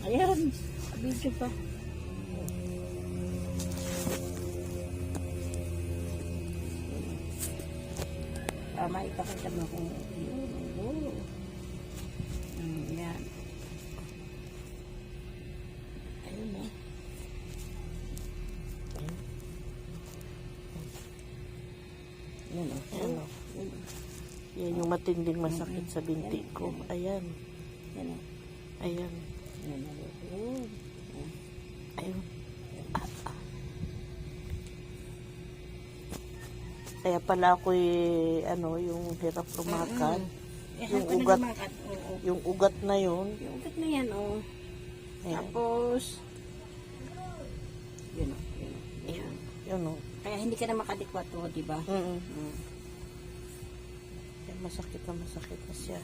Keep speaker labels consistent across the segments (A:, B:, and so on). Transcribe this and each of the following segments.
A: Ayan, video pa. Tama, ipakita mo kung yun. oo. Mm, yan. Ayun na. Yan o. Yan o. Yan
B: yung matinding masakit sa binti ko. Ayan.
A: Yan o.
B: Ayan.
A: Ayun.
B: Ayun. Kaya pala ako ano, yung hirap lumakad.
A: Eh,
B: Yung ugat.
A: lumakad, Oo.
B: Yung ugat na yun.
A: Yung ugat na yan, oh.
B: Ayan.
A: Tapos, yun o. Yun o. Yan.
B: Yun o.
A: Kaya hindi ka na makadikwat o, di ba?
B: Mm
A: Mm.
B: Masakit na masakit na siya.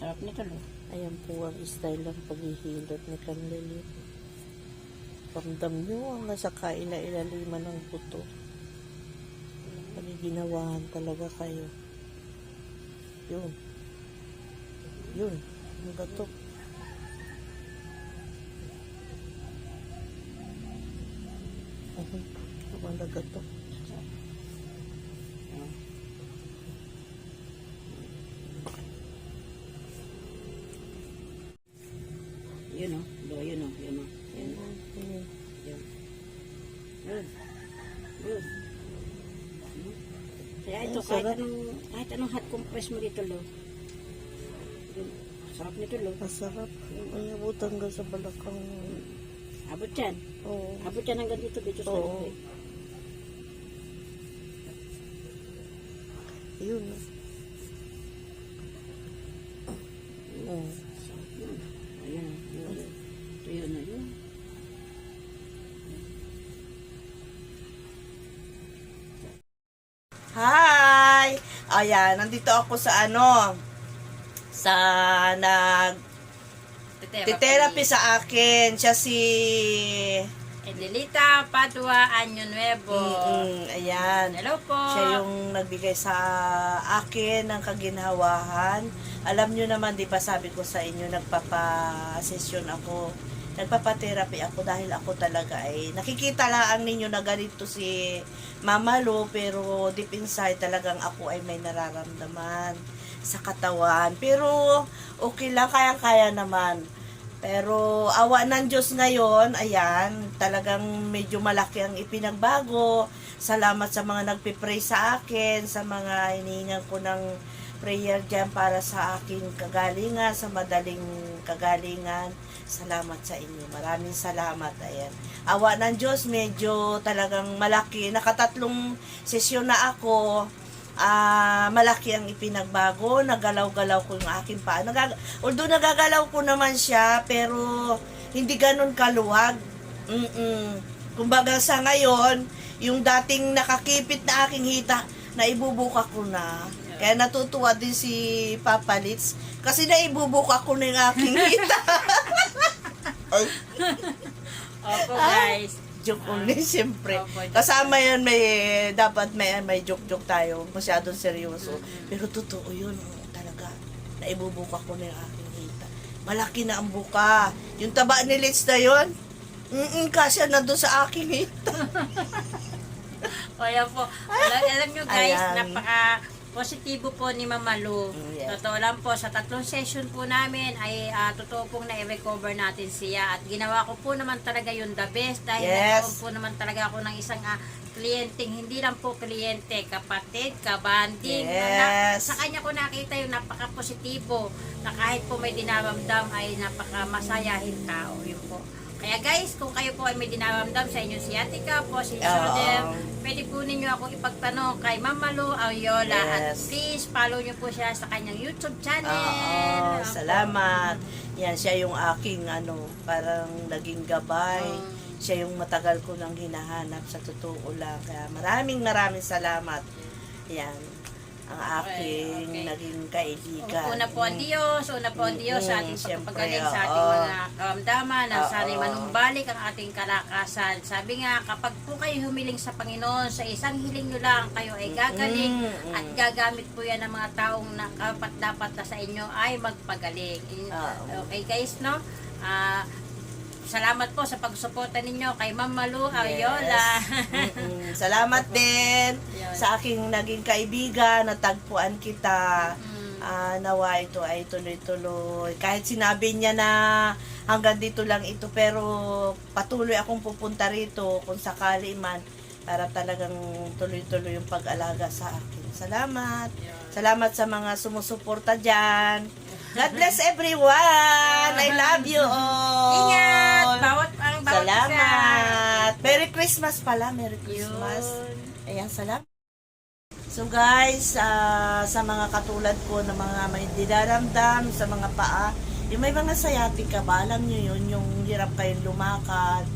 A: Sarap nito, lo.
B: Ayan po ang style ng paghihilot ni Canlili. Ramdam nyo ang nasa kaila-ilaliman ng buto. Paniginawahan talaga kayo. Yun. Yun. Ang gato. Uhum. Ang gato.
A: Kaya ito,
B: Ay,
A: kahit
B: sarap.
A: anong, kahit anong hot compress mo dito, lo. Sarap nito, lo.
B: Masarap. Ay, abutan ka sa balakang.
A: Abot yan.
B: Oo.
A: Abot yan hanggang dito, dito sa
B: Oo.
A: likod.
B: Yun. Oo.
A: Sarap yun. Ayan. Yun. Ito yun na yun.
B: Hi! Ayan, nandito ako sa ano, sa nag therapy sa akin. Siya si
C: Edelita Padua Año Nuevo.
B: Mm, ayan.
C: Hello po.
B: Siya yung nagbigay sa akin ng kaginhawahan. Alam nyo naman, di ba sabi ko sa inyo, nagpapa-session ako. Nagpapa-therapy ako dahil ako talaga ay nakikita lang ninyo na ganito si Mama Lo, pero deep inside talagang ako ay may nararamdaman sa katawan. Pero okay lang, kaya-kaya naman. Pero awa ng Diyos ngayon, ayan, talagang medyo malaki ang ipinagbago. Salamat sa mga nagpipray sa akin, sa mga hinihingan ko ng prayer dyan para sa aking kagalingan, sa madaling kagalingan. Salamat sa inyo. Maraming salamat. Ayan. Awa ng Diyos, medyo talagang malaki. Nakatatlong sesyon na ako ah malaki ang ipinagbago, nagalaw-galaw ko yung aking paa. Nagag Although nagagalaw ko naman siya, pero hindi ganun kaluwag. Mm-mm. Kumbaga sa ngayon, yung dating nakakipit na aking hita, naibubuka ko na. Kaya natutuwa din si Papa Litz, kasi naibubuka ko na yung aking hita. Ay,
C: Opo guys.
B: joke ulit, siyempre.
C: Opo, joke.
B: Kasama yan, may, dapat may, may joke-joke tayo. Masyadong seryoso. Pero totoo yun, talaga. Naibubuka ko na yung aking hita. Malaki na ang buka. Yung taba ni Litz na yun, mm kasya na doon sa aking hita.
C: Yan po. Alam, alam nyo guys,
B: Ayan.
C: napaka positibo po ni Mama Lu.
B: Mm, yeah.
C: Totoo lang po, sa tatlong session po namin ay ah, totoo pong na-recover natin siya. At ginawa ko po naman talaga yung the best dahil
B: Yes.
C: nagkaroon po naman talaga ako ng isang ah, kliyenteng, hindi lang po kliyente, kapatid, kabanding. Na,
B: Yes.
C: sa kanya ko nakita yung napaka-positibo na kahit po may dinamamdam ay napaka-masayahin tao. Yun po. Kaya guys, kung kayo po ay may dinamamdam sa inyong sciatica po, si shoulder, pwede po ninyo ako ipagtanong kay Mama Lu Ayola at
B: Yes.
C: please follow nyo po siya sa kanyang YouTube channel.
B: Oo,
C: Opo.
B: salamat. Yan, siya yung aking ano, parang naging gabay.
C: Mm.
B: Siya yung matagal ko nang hinahanap sa totoo lang. Kaya maraming maraming salamat. Yan. Ang aking
C: okay.
B: naging kaibigan.
C: Una po ang Diyos, una po ang Diyos sa ating pagpagaling sa ating
B: oo.
C: mga karamdaman na
B: Oo.
C: sana'y manumbalik ang ating kalakasan. Sabi nga, kapag po kayo humiling sa Panginoon, sa isang hiling nyo lang, kayo ay gagaling
B: Mm,
C: at gagamit po yan ng mga taong na kapat dapat na sa inyo ay magpagaling. In-
B: Oo.
C: Okay guys, no? Ah, salamat po sa pagsuporta ninyo kay Ma'am Malu Ariola.
B: Mm-mm. Salamat din
C: Yun.
B: sa aking naging kaibigan, natagpuan kita.
C: Mm.
B: Ah, nawa ito ay tuloy-tuloy. Kahit sinabi niya na hanggang dito lang ito, pero patuloy akong pupunta rito kung sakali man para talagang tuloy-tuloy yung pag-alaga sa akin. Salamat. Salamat sa mga sumusuporta dyan. God bless everyone. I love you all.
C: Ingat!
B: Christmas pala. Merry Christmas.
C: Yun.
B: Ayan, salamat. So guys, ah, sa mga katulad ko na mga may dinaramdam sa mga paa, yung may mga sciatica ba, alam nyo yun, yung hirap kayong lumakad,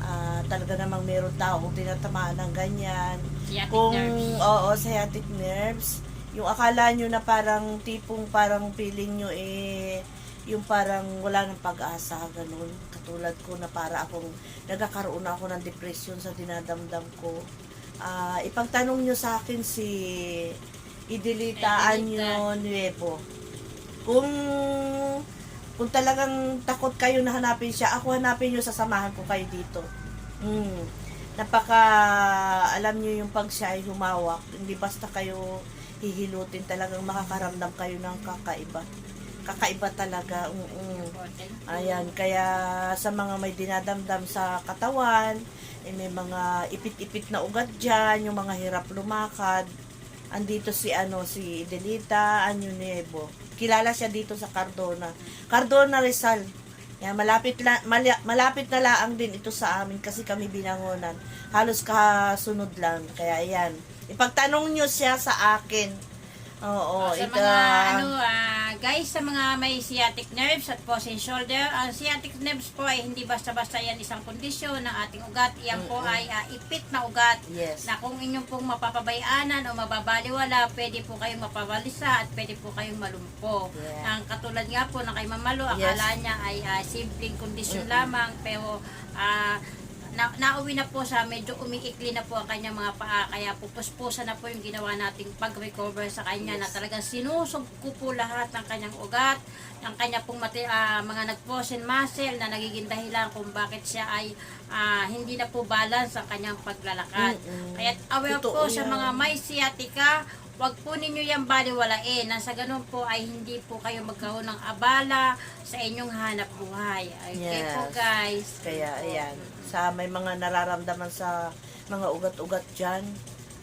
B: ah, talaga namang meron tao tinatamaan ng ganyan.
C: Sciatic
B: Kung,
C: nerves.
B: oo, sciatic nerves, yung akala nyo na parang tipong parang feeling nyo eh, yung parang wala ng pag-asa, ganun. Katulad ko na para akong, nagkakaroon na ako ng depression sa dinadamdam ko. Ah, ipagtanong nyo sa akin si Idelita. Anyo Nuevo. Kung kung talagang takot kayo na hanapin siya, ako hanapin nyo, sasamahan ko kayo dito. Mm. Napaka, alam nyo yung pag siya ay humawak, hindi basta kayo hihilutin, talagang makakaramdam kayo ng kakaiba. Kakaiba talaga. Mm-mm. Ayan, kaya sa mga may dinadamdam sa katawan, eh, may mga ipit-ipit na ugat dyan, yung mga hirap lumakad. Andito si ano si Delita Anyo Nuevo. Kilala siya dito sa Cardona. Cardona Rizal. Yan, malapit la, mali- malapit na laang din ito sa amin kasi kami binangonan. Halos kasunod lang. Kaya ayan. Ipagtanong nyo siya sa akin. Oo,
C: Oh, sa
B: ito.
C: mga ano ah, guys sa mga may sciatic nerves at frozen shoulder ang sciatic nerves po ay hindi basta-basta yan isang kondisyon ng ating ugat iyan po
B: Mm-mm.
C: ay ah, ipit na ugat
B: Yes.
C: na kung inyong pong mapapabayanan o mababaliwala pwede po kayong mapabalisa at pwede po kayong malumpo
B: Yeah.
C: ang katulad nga po ng kay Mamalo akala niya ay ah, simpleng kondisyon lamang pero ah, na, nauwi na po sa medyo umiikli na po ang kanyang mga paa kaya pupuspusan na po yung ginawa nating pag-recover sa kanya na talagang sinusog ko po lahat ng kanyang ugat ng kanya pong mati, ah, mga nag-frozen muscle na nagiging dahilan kung bakit siya ay ah, hindi na po balance ang kanyang paglalakad
B: Mm-mm.
C: kaya aware
B: Totoo
C: po sa
B: yan.
C: mga may sciatica Huwag po ninyo yan baliwalain. Nasa ganun po ay hindi po kayo magkaroon ng abala sa inyong hanap buhay. Okay
B: Yes.
C: po guys.
B: Kaya, ayan. Sa may mga nararamdaman sa mga ugat-ugat dyan,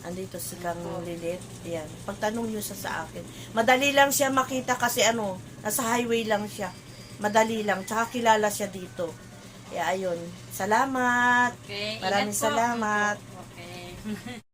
B: andito si Kang Lilit. Ayan. Pagtanong nyo siya sa akin. Madali lang siya makita kasi ano, nasa highway lang siya. Madali lang. Tsaka kilala siya dito. Kaya ayun. Salamat.
C: Okay.
B: Maraming
C: po.
B: salamat.
C: Okay.